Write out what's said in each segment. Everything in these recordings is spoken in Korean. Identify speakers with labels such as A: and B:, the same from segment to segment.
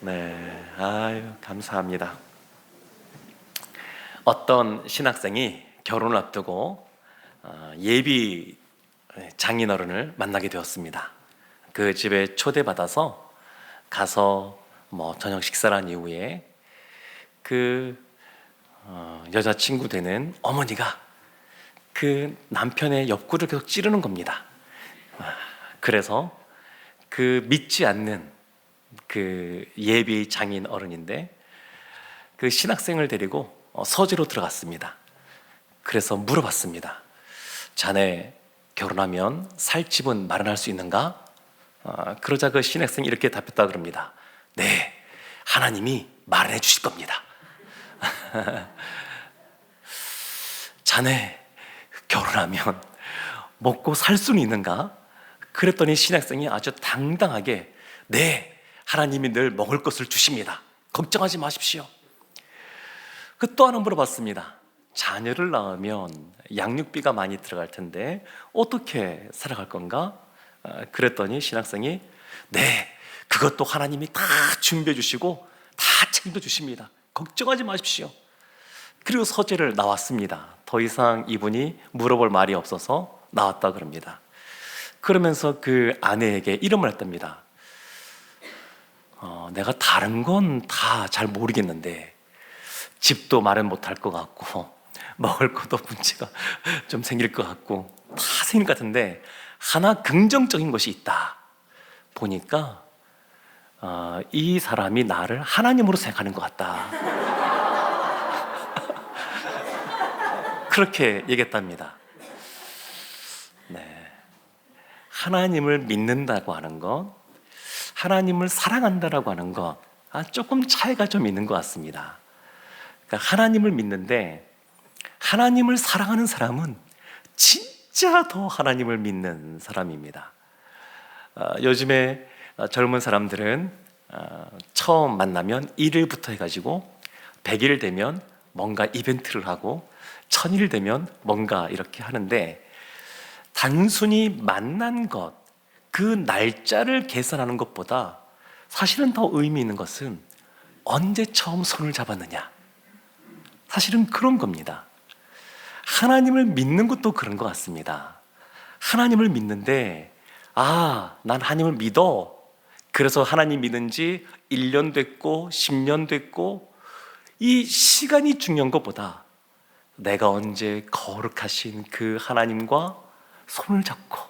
A: 네, 아유 감사합니다. 어떤 신학생이 결혼을 앞두고 어, 예비 장인어른을 만나게 되었습니다. 그 집에 초대받아서 가서 뭐 저녁 식사를 한 이후에 그 어, 여자친구 되는 어머니가 그 남편의 옆구리를 계속 찌르는 겁니다. 아, 그래서 그 믿지 않는 그 예비 장인 어른인데 그 신학생을 데리고 어, 서재로 들어갔습니다. 그래서 물어봤습니다. 자네 결혼하면 살 집은 마련할 수 있는가? 어, 그러자 그 신학생이 이렇게 답했다 그럽니다. 네, 하나님이 마련해 주실 겁니다. 자네 결혼하면 먹고 살 수는 있는가? 그랬더니 신학생이 아주 당당하게 네, 하나님이 늘 먹을 것을 주십니다. 걱정하지 마십시오. 그 또 하나 물어봤습니다. 자녀를 낳으면 양육비가 많이 들어갈 텐데 어떻게 살아갈 건가? 아, 그랬더니 신학생이 네, 그것도 하나님이 다 준비해 주시고 다 책임져 주십니다. 걱정하지 마십시오. 그리고 서재를 나왔습니다. 더 이상 이분이 물어볼 말이 없어서 나왔다 그럽니다. 그러면서 그 아내에게 이름을 했답니다. 어, 내가 다른 건 다 잘 모르겠는데 집도 마련 못할 것 같고 먹을 것도 문제가 좀 생길 것 같고 다 생길 것 같은데 하나 긍정적인 것이 있다. 보니까 어, 이 사람이 나를 하나님으로 생각하는 것 같다. 그렇게 얘기했답니다. 네. 하나님을 믿는다고 하는 것, 하나님을 사랑한다라고 하는 것, 아, 조금 차이가 좀 있는 것 같습니다. 그러니까 하나님을 믿는데 하나님을 사랑하는 사람은 진짜 더 하나님을 믿는 사람입니다. 어, 요즘에 젊은 사람들은 어, 처음 만나면 1일부터 해가지고 100일 되면 뭔가 이벤트를 하고 1000일 되면 뭔가 이렇게 하는데 단순히 만난 것, 그 날짜를 계산하는 것보다 사실은 더 의미 있는 것은 언제 처음 손을 잡았느냐. 사실은 그런 겁니다. 하나님을 믿는 것도 그런 것 같습니다. 하나님을 믿는데, 아, 난 하나님을 믿어. 그래서 하나님 믿은 지 1년 됐고, 10년 됐고, 이 시간이 중요한 것보다 내가 언제 거룩하신 그 하나님과 손을 잡고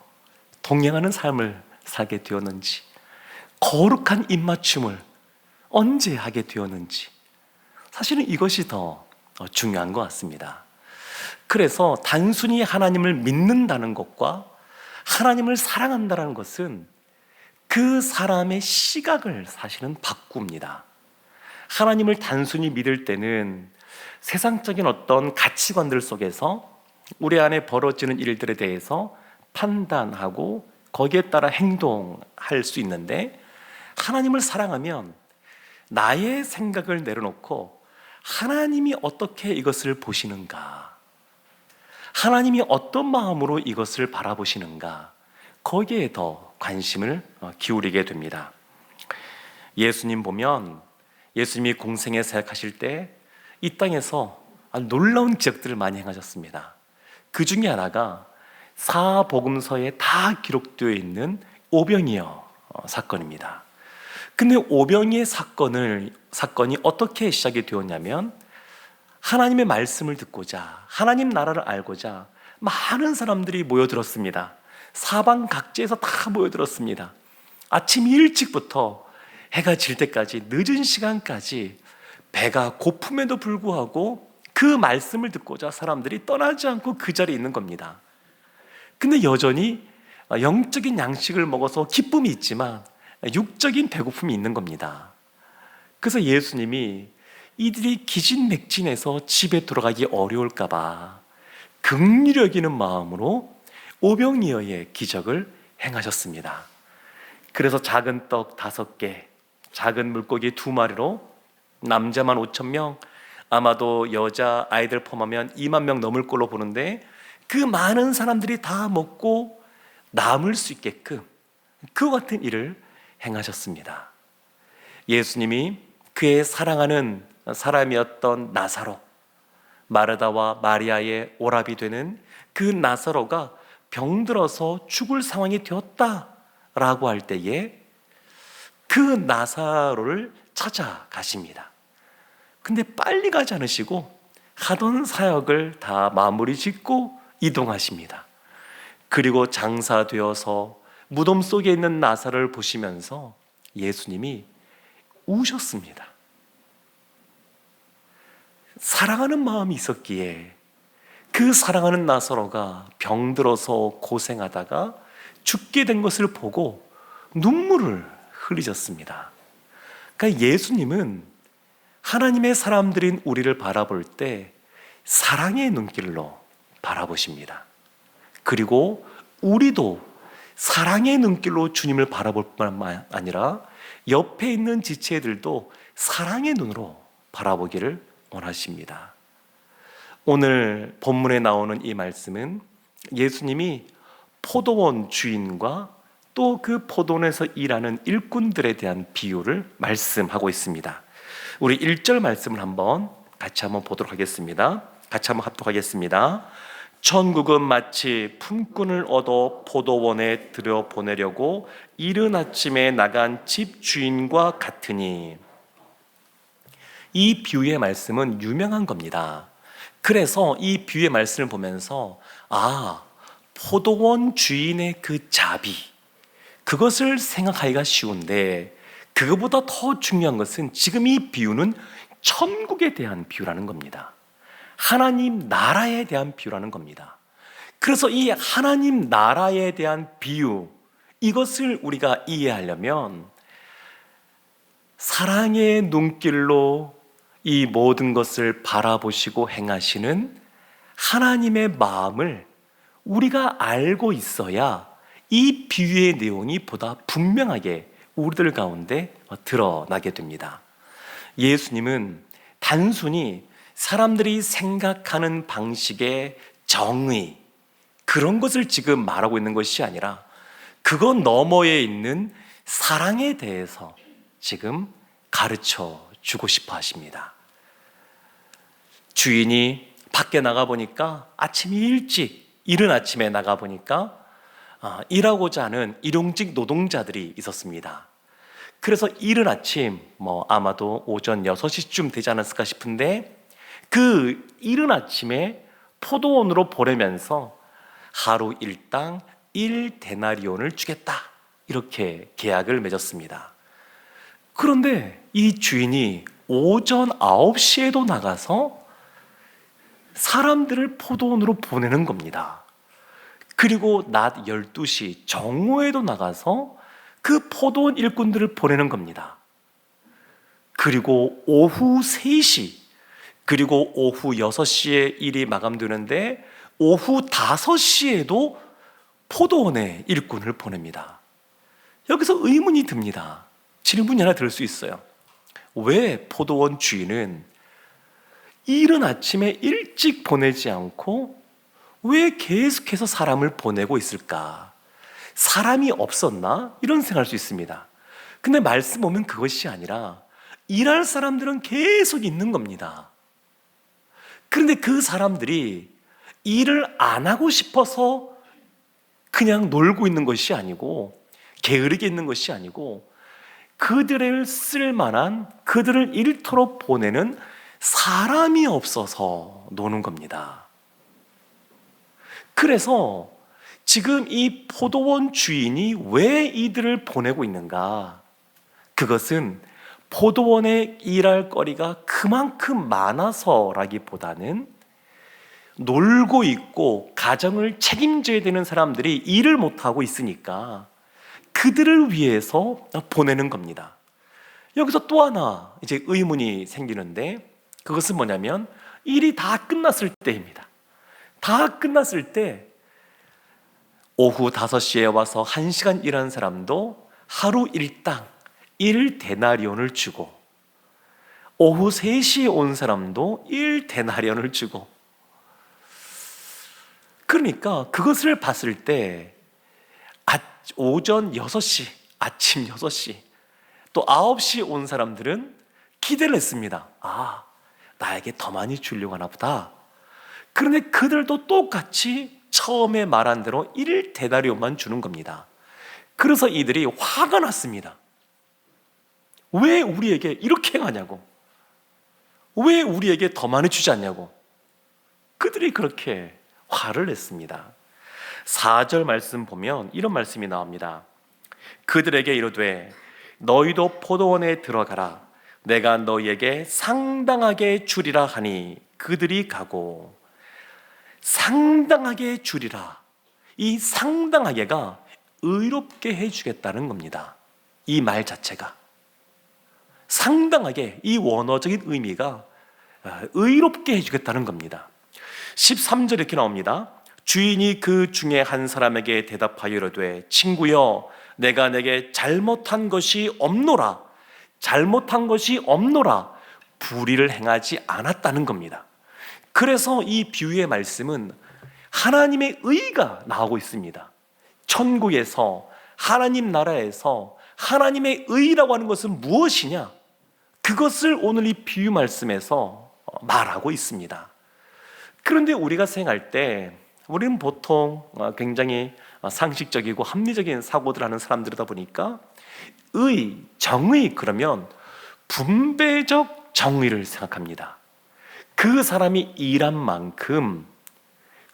A: 동행하는 삶을 살게 되었는지, 거룩한 입맞춤을 언제 하게 되었는지, 사실은 이것이 더 중요한 것 같습니다. 그래서 단순히 하나님을 믿는다는 것과 하나님을 사랑한다는 것은 그 사람의 시각을 사실은 바꿉니다. 하나님을 단순히 믿을 때는 세상적인 어떤 가치관들 속에서 우리 안에 벌어지는 일들에 대해서 판단하고 거기에 따라 행동할 수 있는데 하나님을 사랑하면 나의 생각을 내려놓고 하나님이 어떻게 이것을 보시는가? 하나님이 어떤 마음으로 이것을 바라보시는가? 거기에 더 관심을 어, 기울이게 됩니다. 예수님 보면 예수님이 공생에 사역하실 때 이 땅에서 놀라운 기적들을 많이 행하셨습니다. 그 중에 하나가 사복음서에 다 기록되어 있는 오병이어 어, 사건입니다. 근데 오병이의 사건을 사건이 어떻게 시작이 되었냐면 하나님의 말씀을 듣고자 하나님 나라를 알고자 많은 사람들이 모여들었습니다. 사방 각지에서 다 모여들었습니다. 아침 일찍부터 해가 질 때까지 늦은 시간까지 배가 고픔에도 불구하고 그 말씀을 듣고자 사람들이 떠나지 않고 그 자리에 있는 겁니다. 근데 여전히 영적인 양식을 먹어서 기쁨이 있지만 육적인 배고픔이 있는 겁니다. 그래서 예수님이 이들이 기진맥진해서 집에 돌아가기 어려울까봐 극률 여기는 마음으로 오병이어의 기적을 행하셨습니다. 그래서 작은 떡 다섯 개, 작은 물고기 두 마리로 남자만 5천 명, 아마도 여자 아이들 포함하면 2만 명 넘을 걸로 보는데 그 많은 사람들이 다 먹고 남을 수 있게끔 그 같은 일을 행하셨습니다. 예수님이 그의 사랑하는 사람이었던 나사로, 마르다와 마리아의 오랍이 되는 그 나사로가 병들어서 죽을 상황이 되었다라고 할 때에 그 나사로를 찾아가십니다. 근데 빨리 가지 않으시고 하던 사역을 다 마무리 짓고 이동하십니다. 그리고 장사되어서 무덤 속에 있는 나사를 보시면서 예수님이 우셨습니다. 사랑하는 마음이 있었기에 그 사랑하는 나사로가 병들어서 고생하다가 죽게 된 것을 보고 눈물을 흘리셨습니다. 그러니까 예수님은 하나님의 사람들인 우리를 바라볼 때 사랑의 눈길로 바라보십니다. 그리고 우리도 사랑의 눈길로 주님을 바라볼 뿐만 아니라 옆에 있는 지체들도 사랑의 눈으로 바라보기를 원하십니다. 오늘 본문에 나오는 이 말씀은 예수님이 포도원 주인과 또 그 포도원에서 일하는 일꾼들에 대한 비유를 말씀하고 있습니다. 우리 1절 말씀을 한번 같이 한번 보도록 하겠습니다. 같이 한번 합독하겠습니다. 천국은 마치 품꾼을 얻어 포도원에 들여 보내려고 이른 아침에 나간 집 주인과 같으니 이 비유의 말씀은 유명한 겁니다. 그래서 이 비유의 말씀을 보면서 아, 포도원 주인의 그 자비 그것을 생각하기가 쉬운데 그것보다 더 중요한 것은 지금 이 비유는 천국에 대한 비유라는 겁니다. 하나님 나라에 대한 비유라는 겁니다. 그래서 이 하나님 나라에 대한 비유, 이것을 우리가 이해하려면 사랑의 눈길로 이 모든 것을 바라보시고 행하시는 하나님의 마음을 우리가 알고 있어야 이 비유의 내용이 보다 분명하게 우리들 가운데 드러나게 됩니다. 예수님은 단순히 사람들이 생각하는 방식의 정의, 그런 것을 지금 말하고 있는 것이 아니라 그것 너머에 있는 사랑에 대해서 지금 가르쳐 주고 싶어 하십니다. 주인이 밖에 나가 보니까 아침 일찍 이른 아침에 나가 보니까 아, 일하고자 하는 일용직 노동자들이 있었습니다. 그래서 이른 아침 뭐 아마도 오전 6시쯤 되지 않았을까 싶은데 그 이른 아침에 포도원으로 보내면서 하루 일당 1데나리온을 주겠다. 이렇게 계약을 맺었습니다. 그런데 이 주인이 오전 9시에도 나가서 사람들을 포도원으로 보내는 겁니다. 그리고 낮 12시 정오에도 나가서 그 포도원 일꾼들을 보내는 겁니다. 그리고 오후 3시, 그리고 오후 6시에 일이 마감되는데 오후 5시에도 포도원에 일꾼을 보냅니다. 여기서 의문이 듭니다. 질문이 하나 들 수 있어요. 왜 포도원 주인은 이른 아침에 일찍 보내지 않고 왜 계속해서 사람을 보내고 있을까? 사람이 없었나? 이런 생각할 수 있습니다. 근데 말씀 보면 그것이 아니라 일할 사람들은 계속 있는 겁니다. 그런데 그 사람들이 일을 안 하고 싶어서 그냥 놀고 있는 것이 아니고 게으르게 있는 것이 아니고 그들을 쓸 만한 그들을 일터로 보내는 사람이 없어서 노는 겁니다. 그래서 지금 이 포도원 주인이 왜 이들을 보내고 있는가? 그것은 포도원에 일할 거리가 그만큼 많아서라기보다는 놀고 있고 가정을 책임져야 되는 사람들이 일을 못하고 있으니까 그들을 위해서 보내는 겁니다. 여기서 또 하나 이제 의문이 생기는데 그것은 뭐냐면 일이 다 끝났을 때입니다. 다 끝났을 때 오후 5시에 와서 1시간 일하는 사람도 하루 일당 1데나리온을 주고 오후 3시에 온 사람도 1데나리온을 주고 그러니까 그것을 봤을 때 아, 오전 6시, 아침 6시 또 9시에 온 사람들은 기대를 했습니다. 아, 나에게 더 많이 주려고 하나 보다. 그런데 그들도 똑같이 처음에 말한 대로 1 데나리온만 주는 겁니다. 그래서 이들이 화가 났습니다. 왜 우리에게 이렇게 하냐고. 왜 우리에게 더 많이 주지 않냐고. 그들이 그렇게 화를 냈습니다. 4절 말씀 보면 이런 말씀이 나옵니다. 그들에게 이르되 너희도 포도원에 들어가라. 내가 너희에게 상당하게 주리라 하니 그들이 가고 상당하게 주리라. 이 상당하게가 의롭게 해주겠다는 겁니다. 이 말 자체가. 상당하게 이 원어적인 의미가 아, 의롭게 해주겠다는 겁니다. 13절 이렇게 나옵니다. 주인이 그 중에 한 사람에게 대답하여 이르되 친구여 내가 내게 잘못한 것이 없노라 잘못한 것이 없노라 불의를 행하지 않았다는 겁니다. 그래서 이 비유의 말씀은 하나님의 의가 나오고 있습니다. 천국에서 하나님 나라에서 하나님의 의라고 하는 것은 무엇이냐? 그것을 오늘 이 비유 말씀에서 말하고 있습니다. 그런데 우리가 생각할 때 우리는 보통 굉장히 상식적이고 합리적인 사고들 하는 사람들이다 보니까 의, 정의 그러면 분배적 정의를 생각합니다. 그 사람이 일한 만큼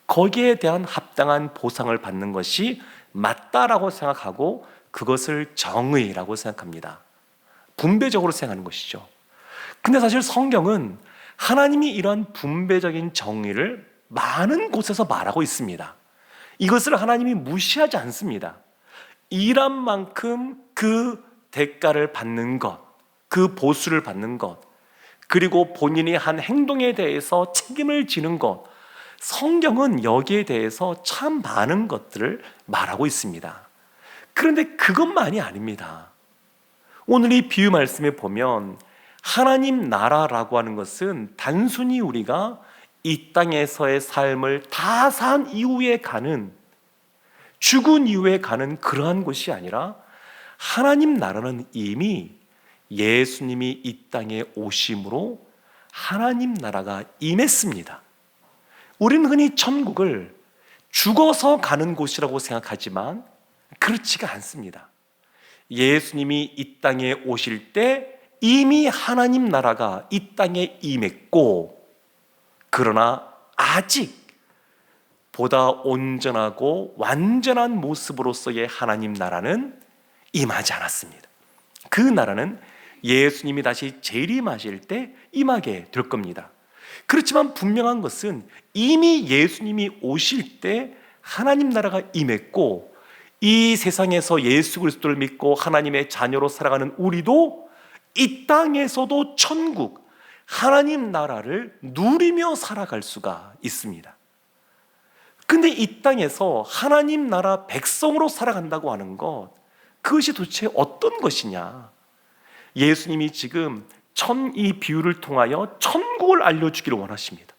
A: 거기에 대한 합당한 보상을 받는 것이 맞다라고 생각하고 그것을 정의라고 생각합니다. 분배적으로 생각하는 것이죠. 근데 사실 성경은 하나님이 이러한 분배적인 정의를 많은 곳에서 말하고 있습니다. 이것을 하나님이 무시하지 않습니다. 일한 만큼 그 대가를 받는 것, 그 보수를 받는 것, 그리고 본인이 한 행동에 대해서 책임을 지는 것, 성경은 여기에 대해서 참 많은 것들을 말하고 있습니다. 그런데 그것만이 아닙니다. 오늘 이 비유 말씀에 보면 하나님 나라라고 하는 것은 단순히 우리가 이 땅에서의 삶을 다 산 이후에 가는 죽은 이후에 가는 그러한 곳이 아니라 하나님 나라는 이미 예수님이 이 땅에 오심으로 하나님 나라가 임했습니다. 우리는 흔히 천국을 죽어서 가는 곳이라고 생각하지만 그렇지가 않습니다. 예수님이 이 땅에 오실 때 이미 하나님 나라가 이 땅에 임했고, 그러나 아직 보다 온전하고 완전한 모습으로서의 하나님 나라는 임하지 않았습니다. 그 나라는 예수님이 다시 재림하실 때 임하게 될 겁니다. 그렇지만 분명한 것은 이미 예수님이 오실 때 하나님 나라가 임했고 이 세상에서 예수 그리스도를 믿고 하나님의 자녀로 살아가는 우리도 이 땅에서도 천국, 하나님 나라를 누리며 살아갈 수가 있습니다. 근데 이 땅에서 하나님 나라 백성으로 살아간다고 하는 것, 그것이 도대체 어떤 것이냐? 예수님이 지금 천 이 비유를 통하여 천국을 알려주기를 원하십니다.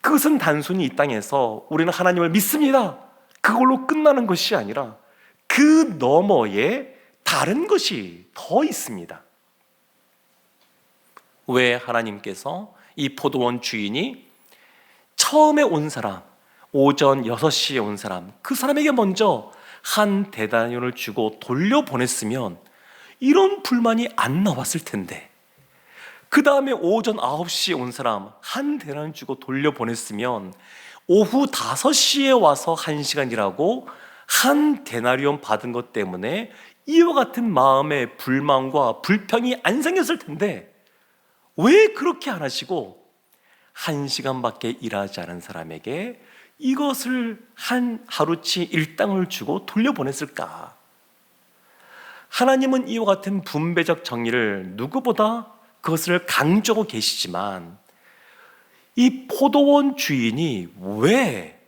A: 그것은 단순히 이 땅에서 우리는 하나님을 믿습니다. 그걸로 끝나는 것이 아니라 그 너머에 다른 것이 더 있습니다. 왜 하나님께서 이 포도원 주인이 처음에 온 사람, 오전 6시에 온 사람, 그 사람에게 먼저 한 대단원을 주고 돌려보냈으면 이런 불만이 안 나왔을 텐데, 그 다음에 오전 9시에 온 사람 한 대단원 주고 돌려보냈으면 오후 5시에 와서 1시간 일하고 한 데나리온 받은 것 때문에 이와 같은 마음의 불만과 불평이 안 생겼을 텐데 왜 그렇게 안 하시고 한 시간밖에 일하지 않은 사람에게 이것을 한 하루치 일당을 주고 돌려보냈을까? 하나님은 이와 같은 분배적 정의를 누구보다 그것을 강조하고 계시지만 이 포도원 주인이 왜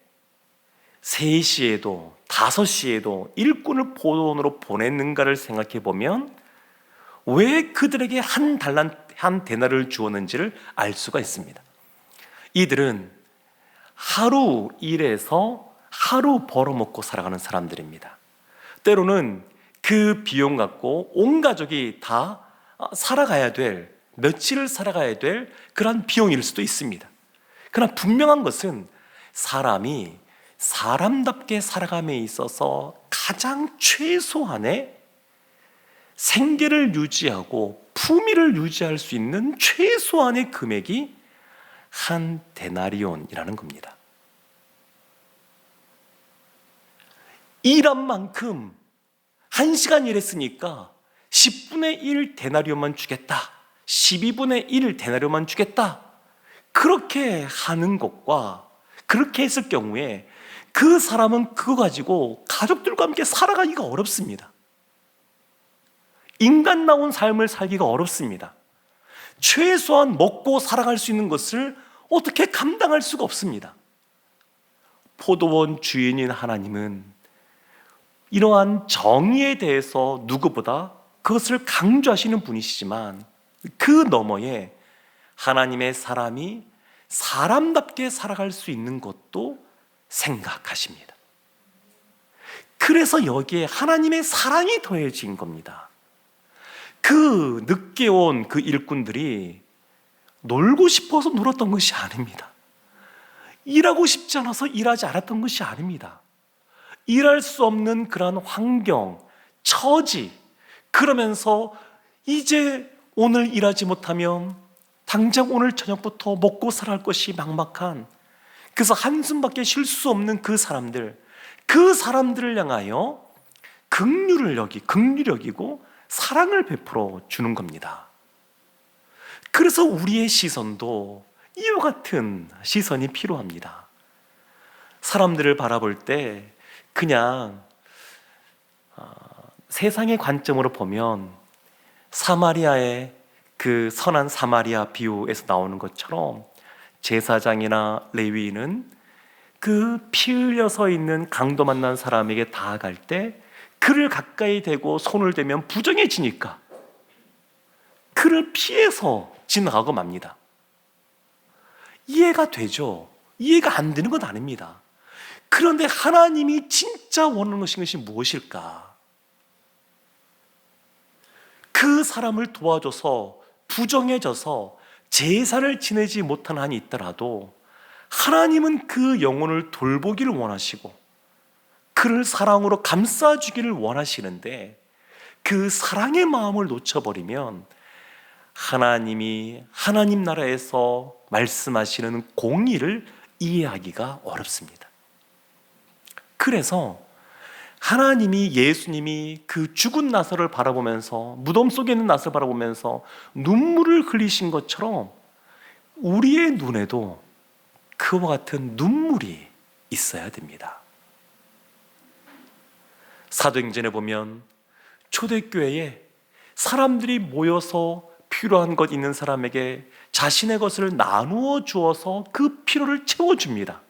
A: 3시에도 5시에도 일꾼을 포도원으로 보냈는가를 생각해 보면 왜 그들에게 한 달란 한 대나를 주었는지를 알 수가 있습니다. 이들은 하루 일해서 하루 벌어먹고 살아가는 사람들입니다. 때로는 그 비용 갖고 온 가족이 다 살아가야 될, 며칠을 살아가야 될 그런 비용일 수도 있습니다. 그러나 분명한 것은 사람이 사람답게 살아감에 있어서 가장 최소한의 생계를 유지하고 품위를 유지할 수 있는 최소한의 금액이 한 데나리온이라는 겁니다. 일한 만큼 한 시간 일했으니까 10분의 1 데나리온만 주겠다. 12분의 1 데나리온만 주겠다. 그렇게 하는 것과 그렇게 했을 경우에 그 사람은 그거 가지고 가족들과 함께 살아가기가 어렵습니다. 인간다운 삶을 살기가 어렵습니다. 최소한 먹고 살아갈 수 있는 것을 어떻게 감당할 수가 없습니다. 포도원 주인인 하나님은 이러한 정의에 대해서 누구보다 그것을 강조하시는 분이시지만 그 너머에 하나님의 사람이 사람답게 살아갈 수 있는 것도 생각하십니다. 그래서 여기에 하나님의 사랑이 더해진 겁니다. 그 늦게 온 그 일꾼들이 놀고 싶어서 놀았던 것이 아닙니다. 일하고 싶지 않아서 일하지 않았던 것이 아닙니다. 일할 수 없는 그러한 환경, 처지, 그러면서 이제 오늘 일하지 못하면 당장 오늘 저녁부터 먹고 살아갈 것이 막막한 그래서 한숨밖에 쉴 수 없는 그 사람들, 그 사람들을 향하여 긍휼을 여기, 긍휼 여기고 사랑을 베풀어 주는 겁니다. 그래서 우리의 시선도 이와 같은 시선이 필요합니다. 사람들을 바라볼 때 그냥 어, 세상의 관점으로 보면 사마리아의 그 선한 사마리아 비유에서 나오는 것처럼 제사장이나 레위인은 그 피 흘려 서 있는 강도 만난 사람에게 다가갈 때 그를 가까이 대고 손을 대면 부정해지니까 그를 피해서 지나가고 맙니다. 이해가 되죠? 이해가 안 되는 건 아닙니다. 그런데 하나님이 진짜 원하는 것인 것이 무엇일까? 그 사람을 도와줘서 부정해져서 제사를 지내지 못한 한이 있더라도 하나님은 그 영혼을 돌보기를 원하시고 그를 사랑으로 감싸주기를 원하시는데 그 사랑의 마음을 놓쳐버리면 하나님이 하나님 나라에서 말씀하시는 공의를 이해하기가 어렵습니다. 그래서 하나님이 예수님이 그 죽은 나사를 바라보면서 무덤 속에 있는 나사를 바라보면서 눈물을 흘리신 것처럼 우리의 눈에도 그와 같은 눈물이 있어야 됩니다. 사도행전에 보면 초대교회에 사람들이 모여서 필요한 것 있는 사람에게 자신의 것을 나누어 주어서 그 필요를 채워줍니다.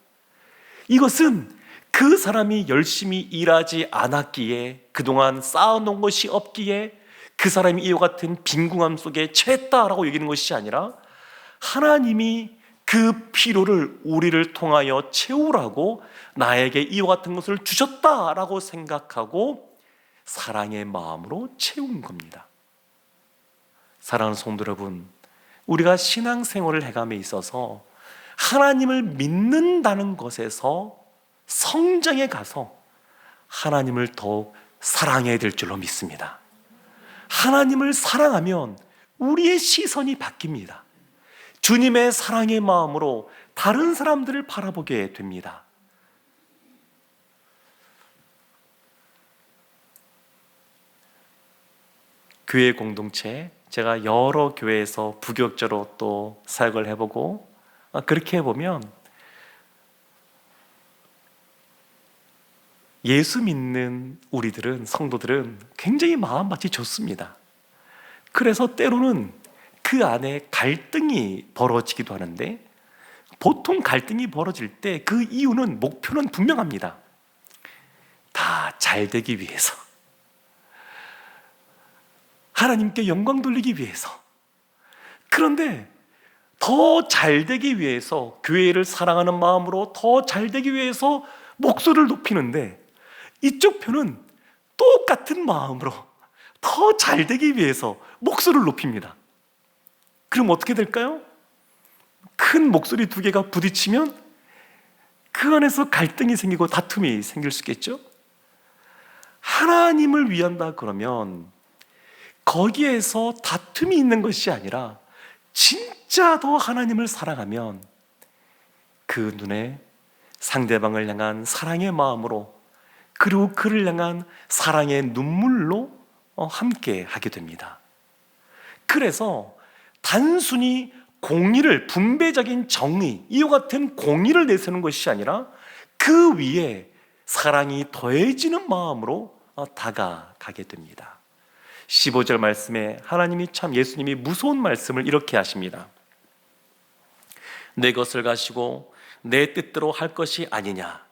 A: 이것은 그 사람이 열심히 일하지 않았기에 그동안 쌓아놓은 것이 없기에 그 사람이 이와 같은 빈궁함 속에 처했다라고 여기는 것이 아니라 하나님이 그 필요를 우리를 통하여 채우라고 나에게 이와 같은 것을 주셨다라고 생각하고 사랑의 마음으로 채운 겁니다. 사랑하는 성도 여러분, 우리가 신앙생활을 해감에 있어서 하나님을 믿는다는 것에서 성장에 가서 하나님을 더욱 사랑해야 될 줄로 믿습니다. 하나님을 사랑하면 우리의 시선이 바뀝니다. 주님의 사랑의 마음으로 다른 사람들을 바라보게 됩니다. 교회 공동체, 제가 여러 교회에서 부교육자로 또 사역을 해보고 아, 그렇게 해보면 예수 믿는 우리들은 성도들은 굉장히 마음밭이 좋습니다. 그래서 때로는 그 안에 갈등이 벌어지기도 하는데 보통 갈등이 벌어질 때 그 이유는 목표는 분명합니다. 다 잘 되기 위해서. 하나님께 영광 돌리기 위해서. 그런데 더 잘 되기 위해서 교회를 사랑하는 마음으로 더 잘 되기 위해서 목소리를 높이는데 이쪽 편은 똑같은 마음으로 더 잘 되기 위해서 목소리를 높입니다. 그럼 어떻게 될까요? 큰 목소리 두 개가 부딪히면 그 안에서 갈등이 생기고 다툼이 생길 수 있겠죠? 하나님을 위한다 그러면 거기에서 다툼이 있는 것이 아니라 진짜 더 하나님을 사랑하면 그 눈에 상대방을 향한 사랑의 마음으로 그리고 그를 향한 사랑의 눈물로 어, 함께 하게 됩니다. 그래서 단순히 공의를 분배적인 정의 이와 같은 공의를 내세우는 것이 아니라 그 위에 사랑이 더해지는 마음으로 어, 다가가게 됩니다. 15절 말씀에 하나님이 참 예수님이 무서운 말씀을 이렇게 하십니다. 내 것을 가시고 내 뜻대로 할 것이 아니냐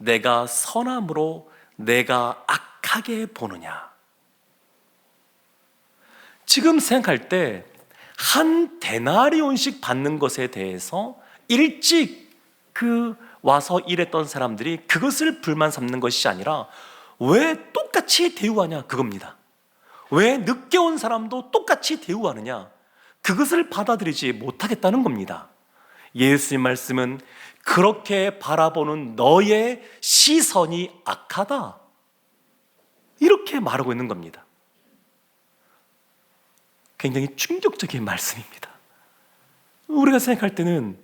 A: 내가 선함으로 내가 악하게 보느냐 지금 생각할 때 한 데나리온씩 받는 것에 대해서 일찍 그 와서 일했던 사람들이 그것을 불만 삼는 것이 아니라 왜 똑같이 대우하냐 그겁니다. 왜 늦게 온 사람도 똑같이 대우하느냐 그것을 받아들이지 못하겠다는 겁니다. 예수님 말씀은 그렇게 바라보는 너의 시선이 악하다. 이렇게 말하고 있는 겁니다. 굉장히 충격적인 말씀입니다. 우리가 생각할 때는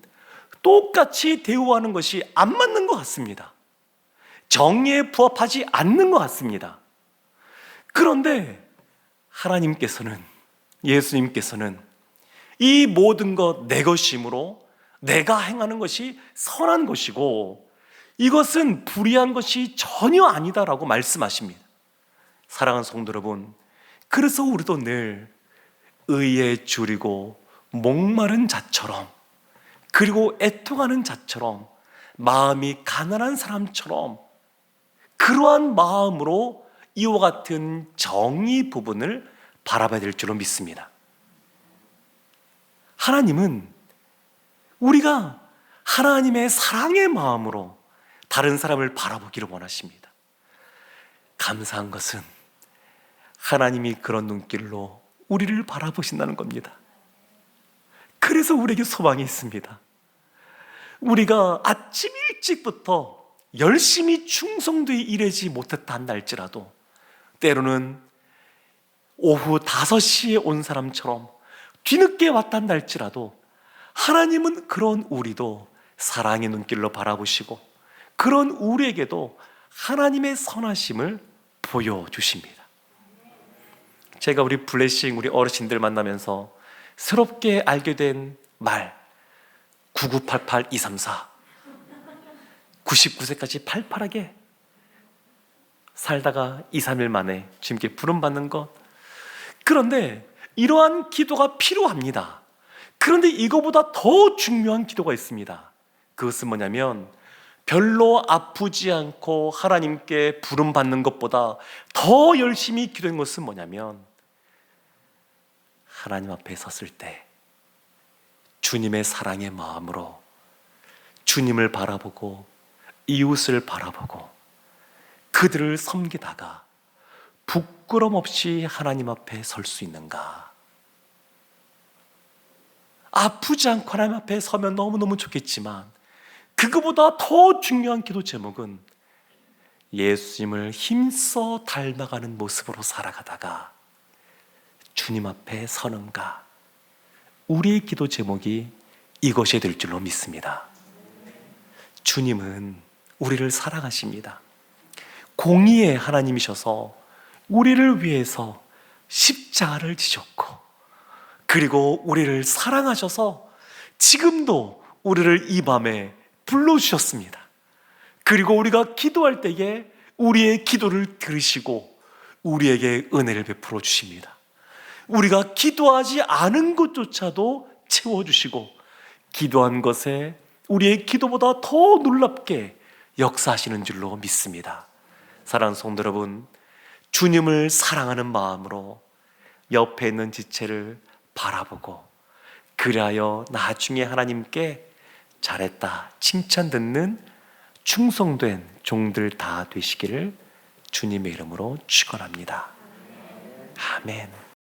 A: 똑같이 대우하는 것이 안 맞는 것 같습니다. 정의에 부합하지 않는 것 같습니다. 그런데 하나님께서는, 예수님께서는 이 모든 것 내 것이므로 내가 행하는 것이 선한 것이고 이것은 불의한 것이 전혀 아니다라고 말씀하십니다. 사랑하는 성도 여러분, 그래서 우리도 늘 의에 줄이고 목마른 자처럼 그리고 애통하는 자처럼 마음이 가난한 사람처럼 그러한 마음으로 이와 같은 정의 부분을 바라봐야 될 줄로 믿습니다. 하나님은 우리가 하나님의 사랑의 마음으로 다른 사람을 바라보기를 원하십니다. 감사한 것은 하나님이 그런 눈길로 우리를 바라보신다는 겁니다. 그래서 우리에게 소망이 있습니다. 우리가 아침 일찍부터 열심히 충성되이 일하지 못했다 한다 할지라도 때로는 오후 5시에 온 사람처럼 뒤늦게 왔다 한다 할지라도 하나님은 그런 우리도 사랑의 눈길로 바라보시고 그런 우리에게도 하나님의 선하심을 보여주십니다. 제가 우리 블레싱 우리 어르신들 만나면서 새롭게 알게 된 말 9988234 99세까지 팔팔하게 살다가 2, 3일 만에 주님께 부름 받는 것 그런데 이러한 기도가 필요합니다. 그런데 이거보다 더 중요한 기도가 있습니다. 그것은 뭐냐면 별로 아프지 않고 하나님께 부름 받는 것보다 더 열심히 기도한 것은 뭐냐면 하나님 앞에 섰을 때 주님의 사랑의 마음으로 주님을 바라보고 이웃을 바라보고 그들을 섬기다가 부끄럼 없이 하나님 앞에 설 수 있는가? 아프지 않고 하나님 앞에 서면 너무너무 좋겠지만 그거보다 더 중요한 기도 제목은 예수님을 힘써 닮아가는 모습으로 살아가다가 주님 앞에 서는가? 우리의 기도 제목이 이것이 될 줄로 믿습니다. 주님은 우리를 사랑하십니다. 공의의 하나님이셔서 우리를 위해서 십자가를 지셨고, 그리고 우리를 사랑하셔서 지금도 우리를 이 밤에 불러주셨습니다. 그리고 우리가 기도할 때에 우리의 기도를 들으시고 우리에게 은혜를 베풀어 주십니다. 우리가 기도하지 않은 것조차도 채워주시고 기도한 것에 우리의 기도보다 더 놀랍게 역사하시는 줄로 믿습니다. 사랑하는 성도 여러분, 주님을 사랑하는 마음으로 옆에 있는 지체를 바라보고 그리하여 나중에 하나님께 잘했다 칭찬 듣는 충성된 종들 다 되시기를 주님의 이름으로 축원합니다. 아멘.